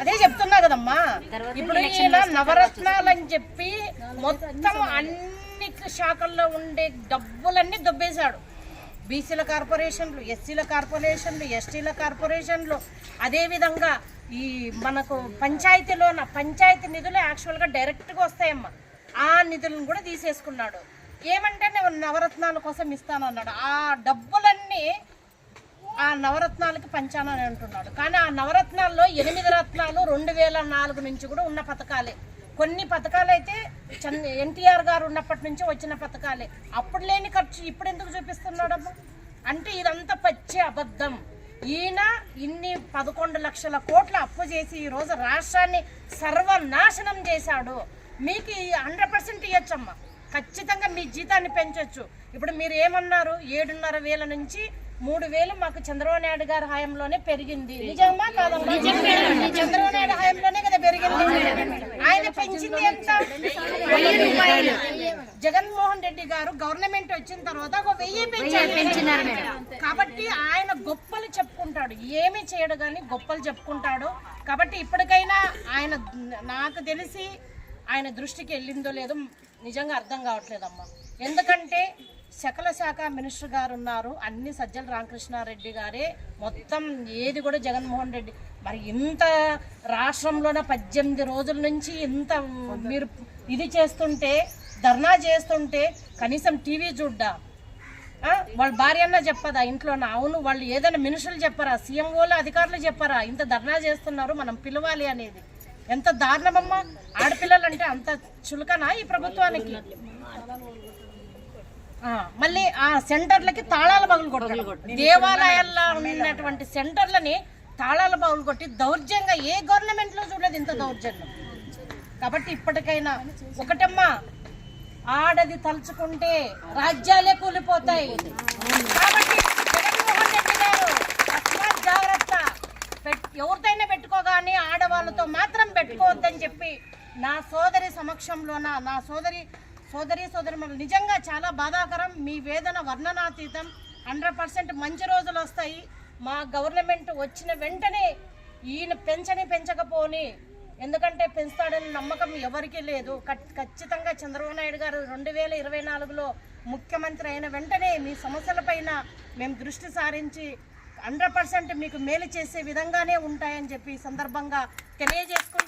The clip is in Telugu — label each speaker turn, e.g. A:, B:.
A: అదే చెప్తున్నా కదమ్మా. ఇప్పుడు ఈయన నవరత్నాలు అని చెప్పి మొత్తం అన్ని శాఖల్లో ఉండే డబ్బులన్నీ దొబ్బేశాడు. బీసీల కార్పొరేషన్లు ఎస్సీల కార్పొరేషన్లు ఎస్టీల కార్పొరేషన్లు. అదేవిధంగా ఈ మనకు పంచాయతీలోన పంచాయతీ నిధులు యాక్చువల్గా డైరెక్ట్గా వస్తాయమ్మా. ఆ నిధులను కూడా తీసేసుకున్నాడు. ఏమంటే నేను నవరత్నాల కోసం ఇస్తానన్నాడు. ఆ డబ్బులన్నీ ఆ నవరత్నాలకి పంచానని అంటున్నాడు. కానీ ఆ నవరత్నాల్లో ఎనిమిది రత్నాలు రెండు వేల నాలుగు నుంచి కూడా ఉన్న పథకాలే. కొన్ని పథకాలు అయితే ఎన్టీఆర్ గారు ఉన్నప్పటి నుంచి వచ్చిన పథకాలే. అప్పుడు లేని ఖర్చు ఇప్పుడు ఎందుకు చూపిస్తున్నాడమ్మ? అంటే ఇదంతా పచ్చి అబద్ధం. ఈయన ఇన్ని పదకొండు లక్షల కోట్ల అప్పు చేసి ఈరోజు రాష్ట్రాన్ని సర్వనాశనం చేశాడు. మీకు హండ్రెడ్ పర్సెంట్ ఇవ్వచ్చమ్మా ఖచ్చితంగా మీ జీతాన్ని పెంచొచ్చు. ఇప్పుడు మీరు ఏమన్నారు? ఏడున్నర వేల నుంచి మూడు వేలు మాకు చంద్రబాబు నాయుడు గారి హయాంలోనే పెరిగింది. నిజమా కాదమ్మా చంద్రబాబు నాయుడు హయాంలోనే కదా పెరిగింది. ఆయన పెంచింది ఎంత? జగన్మోహన్ రెడ్డి గారు గవర్నమెంట్ వచ్చిన తర్వాత ఒక వెయ్యి పెంచారు. కాబట్టి ఆయన గొప్పలు చెప్పుకుంటాడు. ఏమి చేయడు కానీ గొప్పలు చెప్పుకుంటాడు. కాబట్టి ఇప్పటికైనా ఆయన నాకు తెలిసి ఆయన దృష్టికి వెళ్ళిందో లేదో నిజంగా అర్థం కావట్లేదమ్మా. ఎందుకంటే సకల శాఖ మినిస్టర్ గారు ఉన్నారు. అన్ని సజ్జల రామకృష్ణారెడ్డి గారే. మొత్తం ఏది కూడా జగన్మోహన్ రెడ్డి. మరి ఇంత రాష్ట్రంలోన పద్దెనిమిది రోజుల నుంచి ఇంత మీరు ఇది చేస్తుంటే ధర్నా చేస్తుంటే కనీసం టీవీ చూడ్డా? వాళ్ళ భార్య అన్న చెప్పదా ఇంట్లో అవును వాళ్ళు ఏదైనా మినిస్టర్లు చెప్పారా? సీఎంఓలు అధికారులు చెప్పారా? ఇంత ధర్నా చేస్తున్నారు మనం పిలవాలి అనేది. ఎంత దారుణమమ్మా? ఆడపిల్లలు అంటే అంత చులకనా ఈ ప్రభుత్వానికి? మళ్ళీ ఆ సెంటర్లకి తాళాలు పగులు కొట్టారు దేవాలయాల్లో ఉన్నటువంటి సెంటర్లని తాళాలు పగులు కొట్టి దౌర్జంగా ఏ గవర్నమెంట్లో చూడలేదు ఇంత దౌర్జన్యం. కాబట్టి ఇప్పటికైనా ఒకటమ్మా ఆడది తలుచుకుంటే రాజ్యాలే కూలిపోతాయి. కాబట్టి జగన్మోహన్ రెడ్డి గారు ఎవరితోనే పెట్టుకోగానే ఆడవాళ్ళతో మాత్రం పెట్టుకోవద్దని చెప్పి నా సోదరి సమక్షంలోన నా సోదరి సోదరి సోదరి నిజంగా చాలా బాధాకరం. మీ వేదన వర్ణనాతీతం. హండ్రెడ్ పర్సెంట్ మంచి రోజులు వస్తాయి. మా గవర్నమెంట్ వచ్చిన వెంటనే ఈయన పెంచని పెంచకపోని ఎందుకంటే పెంచుతాడని నమ్మకం ఎవరికీ లేదు. ఖచ్చితంగా చంద్రబాబు నాయుడు గారు రెండు వేల ఇరవై నాలుగులో ముఖ్యమంత్రి అయిన వెంటనే మీ సమస్యలపైన మేము దృష్టి సారించి హండ్రెడ్ పర్సెంట్ మీకు మేలు చేసే విధంగానే ఉంటాయని చెప్పి సందర్భంగా తెలియజేసుకుంటూ